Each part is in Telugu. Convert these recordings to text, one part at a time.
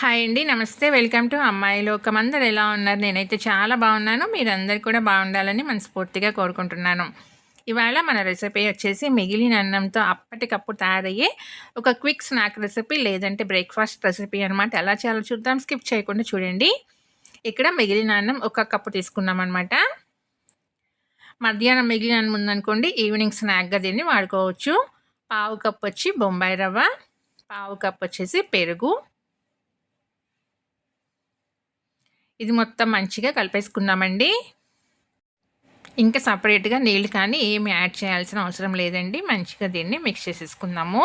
హాయ్ అండి నమస్తే. వెల్కమ్ టు అమ్మాయి లోకం. అందరు ఎలా ఉన్నారు? నేనైతే చాలా బాగున్నాను. మీరందరు కూడా బాగుండాలని మనస్ఫూర్తిగా కోరుకుంటున్నాను. ఇవాళ మన రెసిపీ వచ్చేసి మిగిలిన అన్నంతో అప్పటికప్పుడు తయారయ్యే ఒక క్విక్ స్నాక్ రెసిపీ లేదంటే బ్రేక్ఫాస్ట్ రెసిపీ అనమాట ఎలా చేయాలో చూద్దాం. స్కిప్ చేయకుండా చూడండి. ఇక్కడ మిగిలిన అన్నం ఒక కప్పు తీసుకున్నాం అనమాట మధ్యాహ్నం మిగిలిన అన్నం ఉందనుకోండి ఈవినింగ్ స్నాక్గా దీన్ని వాడుకోవచ్చు. పావు కప్పు వచ్చి బొంబాయి రవ్వ పావు కప్పు వచ్చేసి పెరుగు ఇది మొత్తం మంచిగా కలిపేసుకున్నామండి. ఇంకా సపరేట్గా నీళ్ళు కానీ ఏమి యాడ్ చేయాల్సిన అవసరం లేదండి. మంచిగా దీన్ని మిక్స్ చేసేసుకుందాము.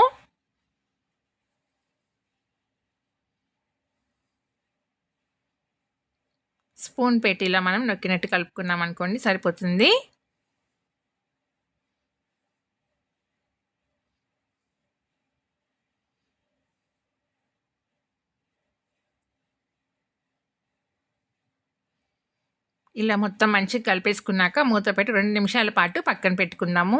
స్పూన్ పెట్టి ఇలా మనం నొక్కినట్టు కలుపుకున్నాం అనుకోండి సరిపోతుంది. ఇలా మొత్తం మంచిగా కలిపేసుకున్నాక మూత పెట్టి రెండు నిమిషాల పాటు పక్కన పెట్టుకుందాము.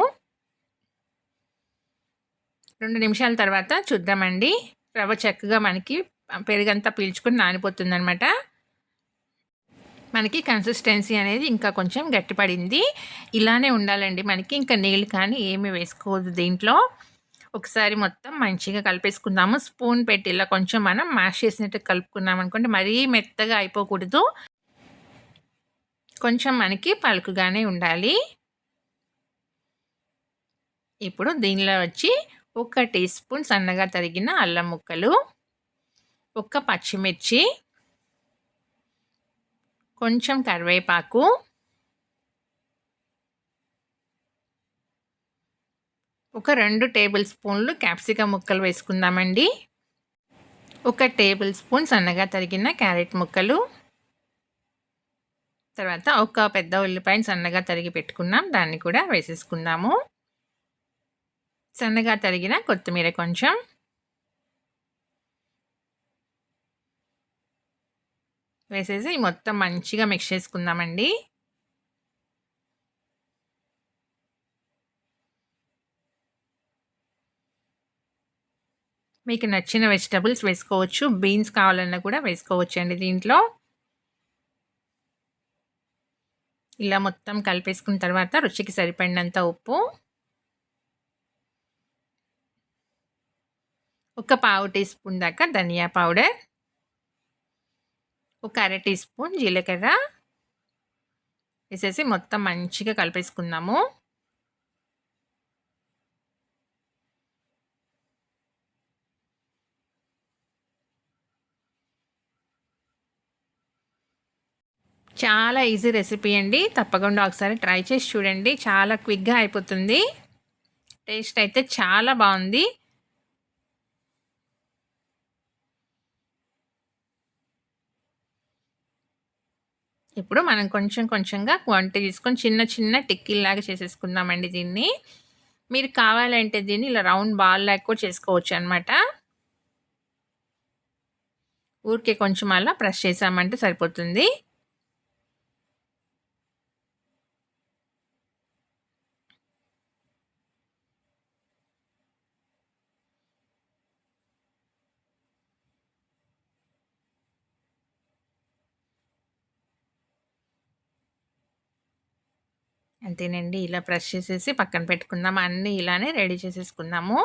రెండు నిమిషాల తర్వాత చూద్దామండి. రవ్వ చక్కగా మనకి పెరుగంతా పీల్చుకుని నానిపోతుందనమాట మనకి కన్సిస్టెన్సీ అనేది ఇంకా కొంచెం గట్టిపడింది. ఇలానే ఉండాలండి. మనకి ఇంకా నీళ్ళు కానీ ఏమి వేసుకోవద్దు దీంట్లో. ఒకసారి మొత్తం మంచిగా కలిపేసుకుందాము. స్పూన్ పెట్టి ఇలా కొంచెం మనం మ్యాష్ చేసినట్టు కలుపుకున్నాం అనుకుంటే మరీ మెత్తగా అయిపోకూడదు. కొంచెం మనకి పలుకుగానే ఉండాలి. ఇప్పుడు దీనిలో వచ్చి ఒక టీ స్పూన్ సన్నగా తరిగిన అల్లం ముక్కలు ఒక పచ్చిమిర్చి కొంచెం కరివేపాకు ఒక రెండు టేబుల్ స్పూన్లు క్యాప్సికమ్ ముక్కలు వేసుకుందామండి. ఒక టేబుల్ స్పూన్ సన్నగా తరిగిన క్యారెట్ ముక్కలు తర్వాత ఒక పెద్ద ఉల్లిపాయని సన్నగా తరిగి పెట్టుకున్నాం. దాన్ని కూడా వేసేసుకుందాము. సన్నగా తరిగిన కొత్తిమీర కొంచెం. వేసేసి మొత్తం మంచిగా మిక్స్ చేసుకుందామండి. మీకు నచ్చిన వెజిటబుల్స్ వేసుకోవచ్చు. బీన్స్ కావాలన్నా కూడా వేసుకోవచ్చు అండి దీంట్లో. ఇలా మొత్తం కలిపేసుకున్న తర్వాత రుచికి సరిపడినంత ఉప్పు. ఒక పావు టీ స్పూన్ దాకా ధనియా పౌడర్. ఒక అర టీ స్పూన్ జీలకర్ర. వేసేసి మొత్తం మంచిగా కలిపేసుకుందాము. చాలా ఈజీ రెసిపీ అండి. తప్పకుండా ఒకసారి ట్రై చేసి చూడండి. చాలా క్విక్గా అయిపోతుంది. టేస్ట్ అయితే చాలా బాగుంది. ఇప్పుడు మనం కొంచెం కొంచెంగా క్వాంటిటీ తీసుకొని చిన్న చిన్న టిక్కీలాగా చేసేసుకుందామండి దీన్ని. మీరు కావాలంటే దీన్ని ఇలా రౌండ్ బాల్ లాగా కూడా చేసుకోవచ్చు అనమాట ఊరికే కొంచెం అలా ప్రెస్ చేసామంటే సరిపోతుంది. అంతేనండి. ఇలా ప్రెస్ చేసేసి పక్కన పెట్టుకుందాం. అన్నీ ఇలానే రెడీ చేసేసుకుందాము.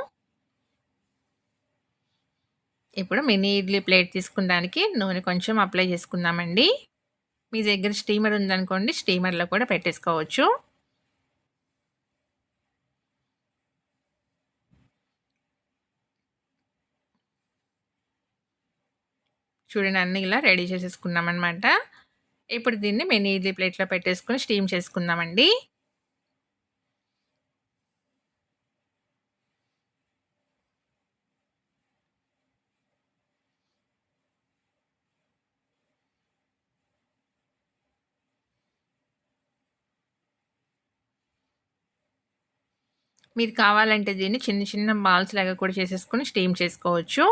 ఇప్పుడు మినీ ఇడ్లీ ప్లేట్ తీసుకుందానికి నూనె కొంచెం అప్లై చేసుకుందామండి. మీ దగ్గర స్టీమర్ ఉందనుకోండి స్టీమర్లో కూడా పెట్టేసుకోవచ్చు. చూడండి అన్నీ ఇలా రెడీ చేసేసుకున్నామన్నమాట. ఇప్పుడు దీన్ని మినీ ఇడ్లీ ప్లేట్లో పెట్టేసుకొని స్టీమ్ చేసుకుందామండి. మీరు కావాలంటే దీన్ని చిన్న చిన్న బాల్స్ లాగా కూడా చేసేసుకొని స్టీమ్ చేసుకోవచ్చు.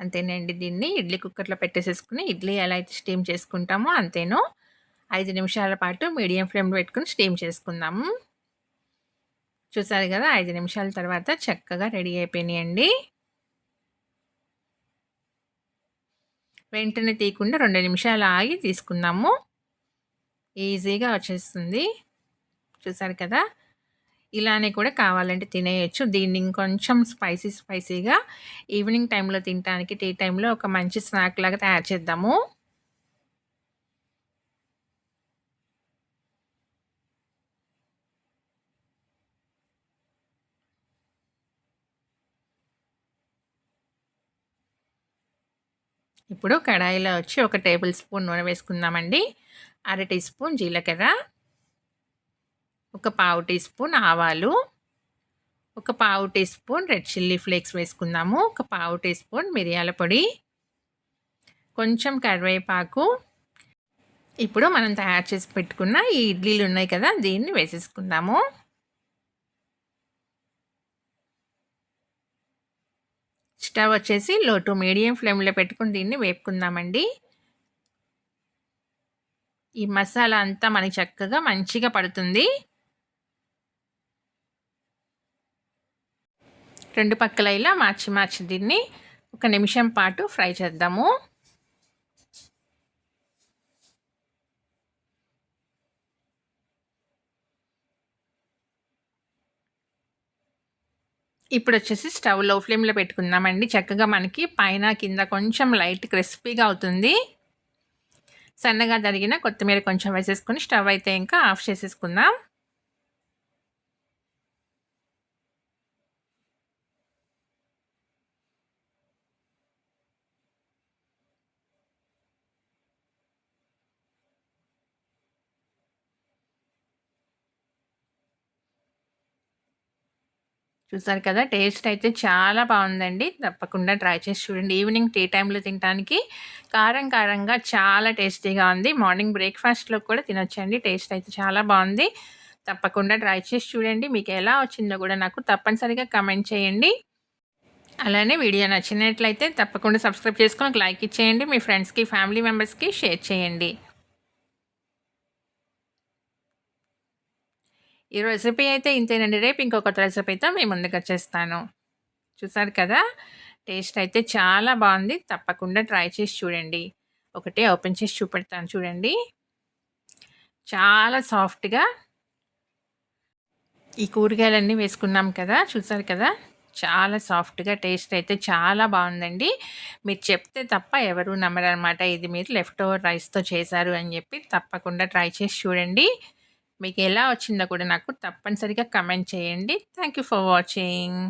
అంతేనండి. దీన్ని ఇడ్లీ కుక్కర్లో పెట్టేసేసుకుని ఇడ్లీ ఎలా అయితే స్టీమ్ చేసుకుంటామో అంతేనో. ఐదు నిమిషాల పాటు మీడియం ఫ్లేమ్లో పెట్టుకుని స్టీమ్ చేసుకుందాము. చూసారు కదా ఐదు నిమిషాల తర్వాత చక్కగా రెడీ అయిపోయినాయండి. వెంటనే తీయకుండా రెండు నిమిషాలు ఆగి తీసుకుందాము. ఈజీగా వచ్చేస్తుంది. చూసారు కదా ఇలానే కూడా కావాలంటే తినేయచ్చు. దీన్ని ఇంకొంచెం స్పైసీ స్పైసీగా ఈవినింగ్ టైంలో తినడానికి టీ టైంలో ఒక మంచి స్నాక్ లాగా తయారు చేద్దాము. ఇప్పుడు కడాయిలో వచ్చి ఒక టేబుల్ స్పూన్ నూనె వేసుకుందామండి. అర టీ స్పూన్ జీలకర్ర. ఒక పావు టీ స్పూన్ ఆవాలు ఒక పావు teaspoon red chilli flakes వేసుకుందాము ఒక పావు టీ స్పూన్ మిరియాల పొడి కొంచెం కరివేపాకు. ఇప్పుడు మనం తయారు చేసి పెట్టుకున్న ఈ ఇడ్లీలు ఉన్నాయి కదా దీన్ని వేసేసుకుందాము. స్టవ్ వచ్చేసి లో టు మీడియం ఫ్లేమ్లో పెట్టుకుని దీన్ని వేపుకుందామండి. ఈ మసాలా అంతా మనకి చక్కగా మంచిగా పడుతుంది. రెండు పక్కల ఇలా మార్చి మార్చి దీన్ని ఒక నిమిషం పాటు ఫ్రై చేద్దాము. ఇప్పుడు వచ్చేసి స్టవ్లో ఫ్లేమ్లో పెట్టుకుందామండి. చక్కగా మనకి పైన కింద కొంచెం లైట్ క్రిస్పీగా అవుతుంది. సన్నగా తరిగిన కొత్తిమీర కొంచెం వేసేసుకొని స్టవ్ అయితే ఇంకా ఆఫ్ చేసేసుకుందాం. చూసారు కదా టేస్ట్ అయితే చాలా బాగుందండి. తప్పకుండా ట్రై చేసి చూడండి. ఈవినింగ్ టీ టైంలో తినడానికి కారం కారంగా చాలా టేస్టీగా ఉంది. మార్నింగ్ బ్రేక్ఫాస్ట్లో కూడా తినొచ్చండి. టేస్ట్ అయితే చాలా బాగుంది. తప్పకుండా ట్రై చేసి చూడండి. మీకు ఎలా వచ్చిందో కూడా నాకు తప్పనిసరిగా కమెంట్ చేయండి. అలానే వీడియో నచ్చినట్లయితే తప్పకుండా సబ్స్క్రైబ్ చేసుకొని లైక్ ఇచ్చేయండి. మీ ఫ్రెండ్స్కి ఫ్యామిలీ మెంబర్స్కి షేర్ చేయండి. ఈ రెసిపీ అయితే ఇంతేనండి. రేపు ఇంకొక అయితే మేము ముందుకు వచ్చేస్తాను. చూసారు కదా? టేస్ట్ అయితే చాలా బాగుంది. తప్పకుండా ట్రై చేసి చూడండి. ఒకటే ఓపెన్ చేసి చూపెడతాను చూడండి. చాలా సాఫ్ట్గా ఈ కూరగాయలన్నీ వేసుకున్నాం కదా? చూసారు కదా? చాలా సాఫ్ట్గా టేస్ట్ అయితే చాలా బాగుందండి. మీరు చెప్తే తప్ప ఎవరు నమ్మరనమాట ఇది మీరు లెఫ్ట్ ఓవర్ రైస్తో చేశారు అని చెప్పి తప్పకుండా ట్రై చేసి చూడండి. మీకు ఎలా వచ్చిందో కూడా నాకు తప్పనిసరిగా కమెంట్ చేయండి. Thank you for watching